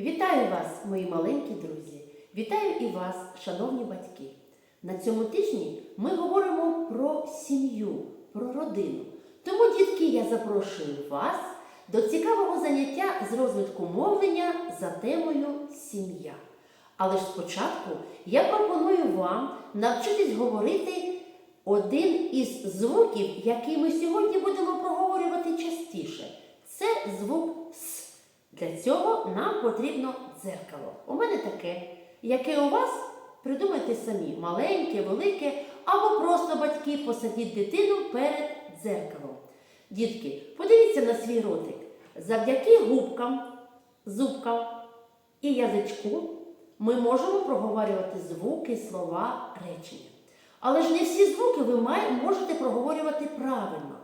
Вітаю вас, мої маленькі друзі! Вітаю і вас, шановні батьки! На цьому тижні ми говоримо про сім'ю, про родину. Тому, дітки, я запрошую вас до цікавого заняття з розвитку мовлення за темою сім'я. Але ж спочатку я пропоную вам навчитись говорити один із звуків, який ми сьогодні будемо проговорювати частіше. Це звук. Для цього нам потрібно дзеркало. У мене таке. Яке у вас? Придумайте самі маленьке, велике, або просто батьки посадіть дитину перед дзеркалом. Дітки, подивіться на свій ротик. Завдяки губкам, зубкам і язичку ми можемо проговорювати звуки, слова, речення. Але ж не всі звуки ви можете проговорювати правильно.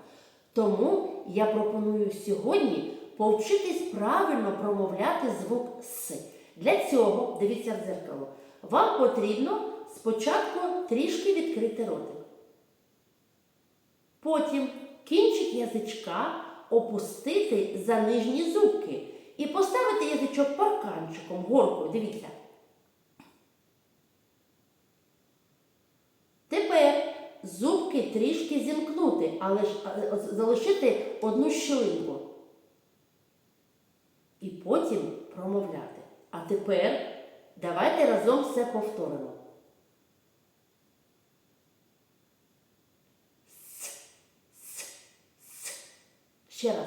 Тому я пропоную сьогодні повчитись правильно промовляти звук С. Для цього, дивіться в дзеркало, вам потрібно спочатку трішки відкрити ротик. Потім кінчик язичка опустити за нижні зубки і поставити язичок парканчиком, горкою. Дивіться. Тепер зубки трішки зімкнути, але ж залишити одну щілинку. Потім промовляти. А тепер давайте разом все повторимо. С, с, с. Ще раз.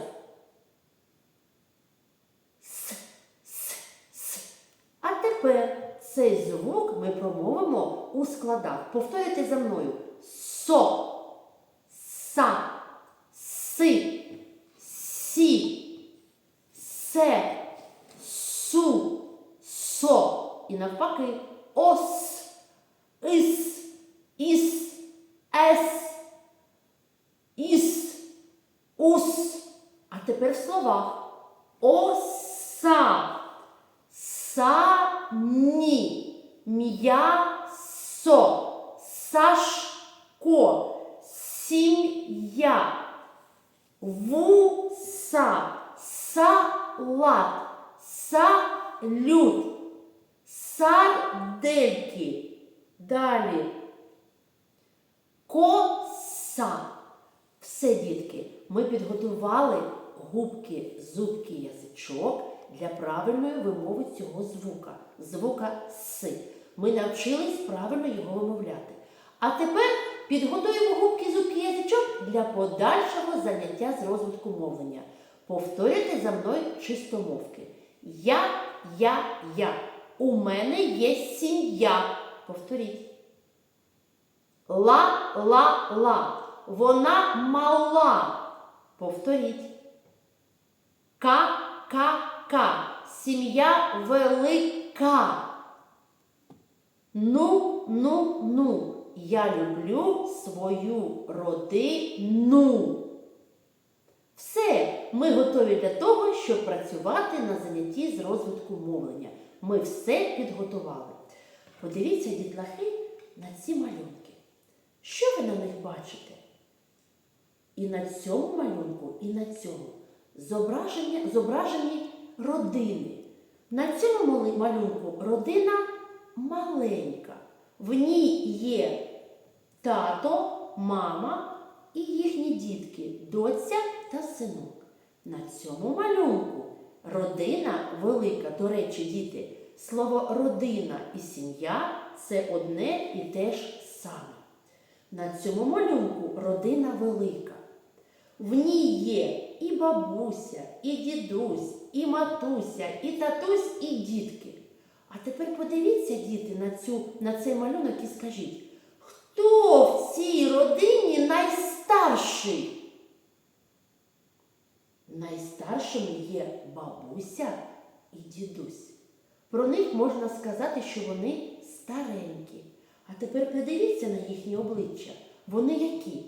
С, с, с. А тепер цей звук ми промовимо у складах. Повторюйте за мною. Со, ес, іс, ус. А тепер в словах. Оса, сані, м'ясо, сашко, сім'я, вуса, салат, салют, сардельки. Далі. Коса. Все, дітки, ми підготували губки, зубки, язичок для правильної вимови цього звука. Звука С. Ми навчились правильно його вимовляти. А тепер підготуємо губки, зубки, язичок для подальшого заняття з розвитку мовлення. Повторюйте за мною чистомовки. Я, я, я. У мене є сім'я. Повторіть. Ла, ла, ла. Вона мала. Повторіть. Ка, ка, ка. Сім'я велика. Ну, ну, ну. Я люблю свою родину. Все, ми готові для того, щоб працювати на занятті з розвитку мовлення. Ми все підготували. Подивіться, дітлахи, на ці малюнки. Що ви на них бачите? І на цьому малюнку, і на цьому зображення, зображені родини. На цьому малюнку родина маленька. В ній є тато, мама і їхні дітки, доця та синок. На цьому малюнку родина велика. До речі, діти, слово родина і сім'я це одне і те ж саме. На цьому малюнку родина велика. В ній є і бабуся, і дідусь, і матуся, і татусь, і дітки. А тепер подивіться, діти, на, цю, на цей малюнок і скажіть, хто в цій родині найстарший? Найстаршими є бабуся і дідусь. Про них можна сказати, що вони старенькі. А тепер подивіться на їхні обличчя. Вони які?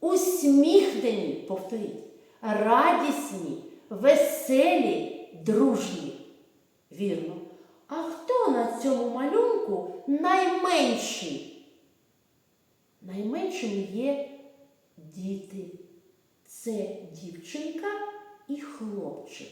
Усміхнені, повторіть, радісні, веселі, дружні. Вірно. А хто на цьому малюнку найменший? Найменшими є діти. Це дівчинка і хлопчик.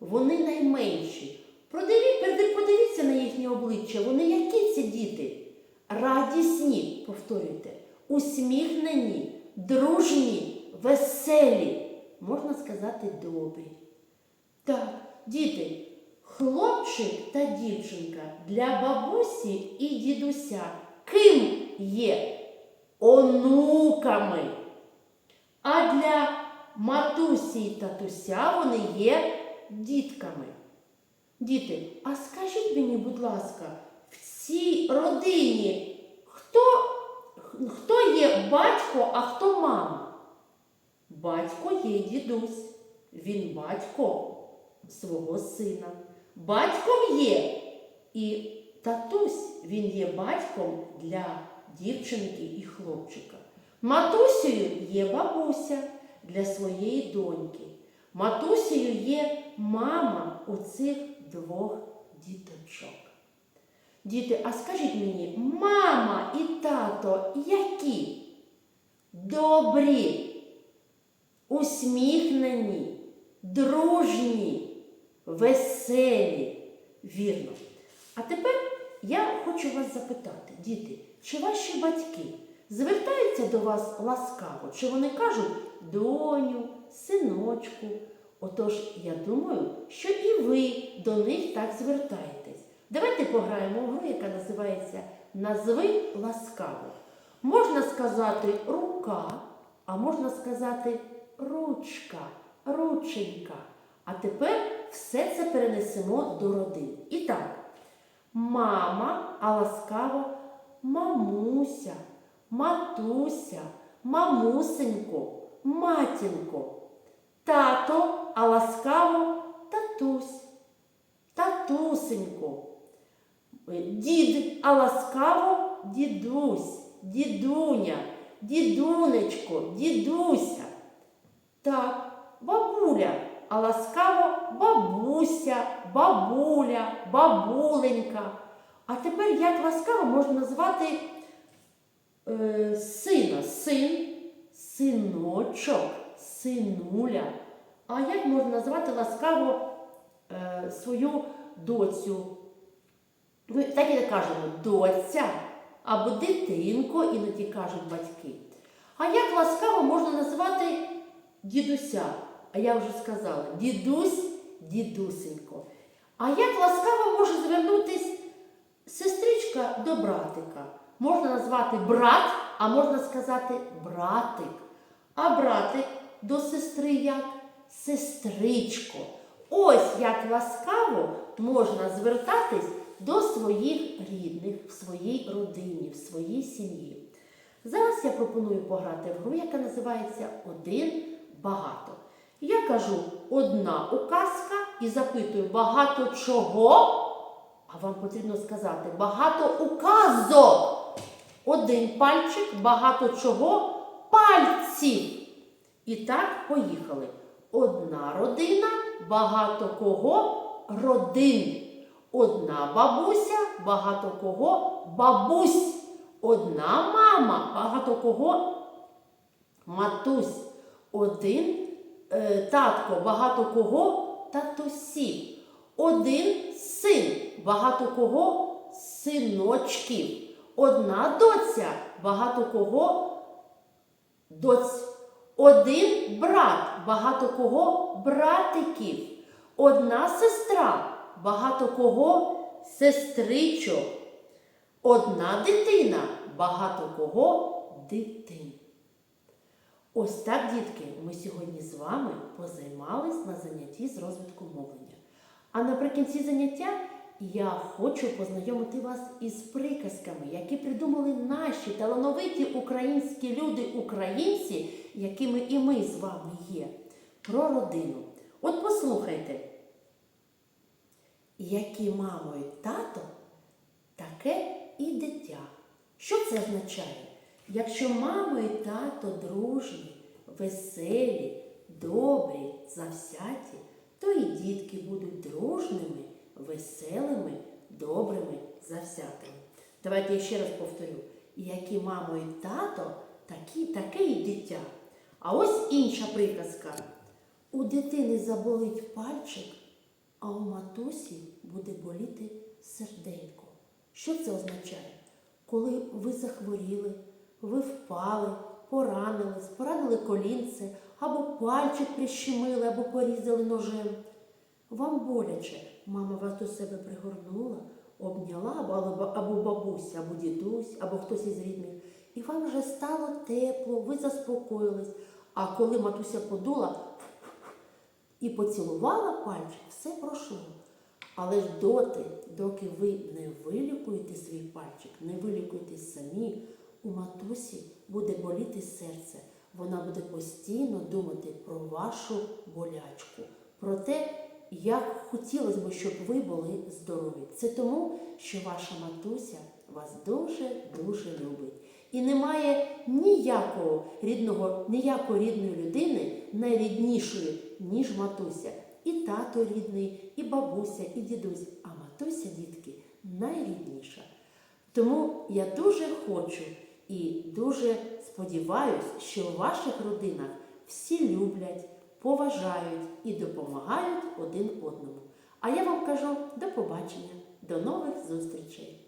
Вони найменші. Продивіться їхні обличчя, вони які ці діти? Радісні, повторюйте, усміхнені, дружні, веселі, можна сказати, добрі. Так, діти, хлопчик та дівчинка для бабусі і дідуся ким є? Онуками. А для матусі і татуся вони є дітками. Діти, а скажіть мені, будь ласка, цій родині хто, хто є батько, а хто мама? Батько є дідусь. Він батько свого сина. Батьком є і татусь, він є батьком для дівчинки і хлопчика. Матусею є бабуся для своєї доньки. Матусею є мама у цих двох діточок. Діти, а скажіть мені, мама і тато які? Добрі, усміхнені, дружні, веселі. Вірно. А тепер я хочу вас запитати, діти, чи ваші батьки звертаються до вас ласкаво? Чи вони кажуть доню, синочку? Отож, я думаю, що і ви до них так звертаєтесь. Давайте пограємо в гру, яка називається Назви ласкаво. Можна сказати рука, а можна сказати ручка, рученька. А тепер все це перенесемо до родин. І так, мама, а ласкаво мамуся, матуся, мамусенько, матінко. Тато, а ласкаво татусь, татусенько. Дід, а ласкаво дідусь, дідуня, дідунечко, дідуся. Так, бабуля, а ласкаво бабуся, бабуля, бабуленька. А тепер як ласкаво можна назвати е, сина, син, синочок, синуля. А як можна назвати ласкаво е, свою доцю? Ми так і кажемо доця або дитинко, іноді кажуть батьки. А як ласкаво можна назвати дідуся? А я вже сказала, дідусь, дідусенько. А як ласкаво може звернутись сестричка до братика? Можна назвати брат, а можна сказати братик. А братик до сестри як сестричко. Ось як ласкаво можна звертатись до своїх рідних, в своїй родині, в своїй сім'ї. Зараз я пропоную пограти в гру, яка називається Один багато. Я кажу одна указка і запитую багато чого, а вам потрібно сказати багато указок. Один пальчик, багато чого пальців. І так, поїхали. Одна родина, багато кого родин. Одна бабуся, багато кого бабусь. Одна мама, багато кого матусь. Один е, татко, багато кого татусів. Один син, багато кого синочків. Одна доця, багато кого доць. Один брат, багато кого братиків. Одна сестра, багато кого сестричок. Одна дитина, багато кого дитин. Ось так, дітки, ми сьогодні з вами позаймались на занятті з розвитку мовлення. А наприкінці заняття я хочу познайомити вас із приказками, які придумали наші талановиті українські люди, українці, якими і ми з вами є, про родину. От послухайте, які мамо і тато, таке і дитя. Що це означає? Якщо мама і тато дружні, веселі, добрі, завзяті, то і дітки будуть дружними, веселими, добрими, завзятими. Давайте я ще раз повторю. Які мамо і тато, такі, таке і дитя. А ось інша приказка. У дитини заболить пальчик, а у матусі буде боліти серденько. Що це означає? Коли ви захворіли, ви впали, поранились, поранили колінце, або пальчик прищемили, або порізали ножем. Вам боляче, мама вас до себе пригорнула, обняла, або, бабуся, або дідусь, або хтось із рідних. І вам вже стало тепло, ви заспокоїлись. А коли матуся подула і поцілувала пальчик, все пройшло. Але ж доти, доки ви не вилікуєте свій пальчик, не вилікуєтесь самі, у матусі буде боліти серце. Вона буде постійно думати про вашу болячку, про те, як хотілося б, щоб ви були здорові. Це тому, що ваша матуся вас дуже-дуже любить. І немає ніякого рідного, ніякої рідної людини найріднішої, ніж матуся. І тато рідний, і бабуся, і дідусь. А матуся, дітки, найрідніша. Тому я дуже хочу і дуже сподіваюся, що у ваших родинах всі люблять, поважають і допомагають один одному. А я вам кажу до побачення, до нових зустрічей!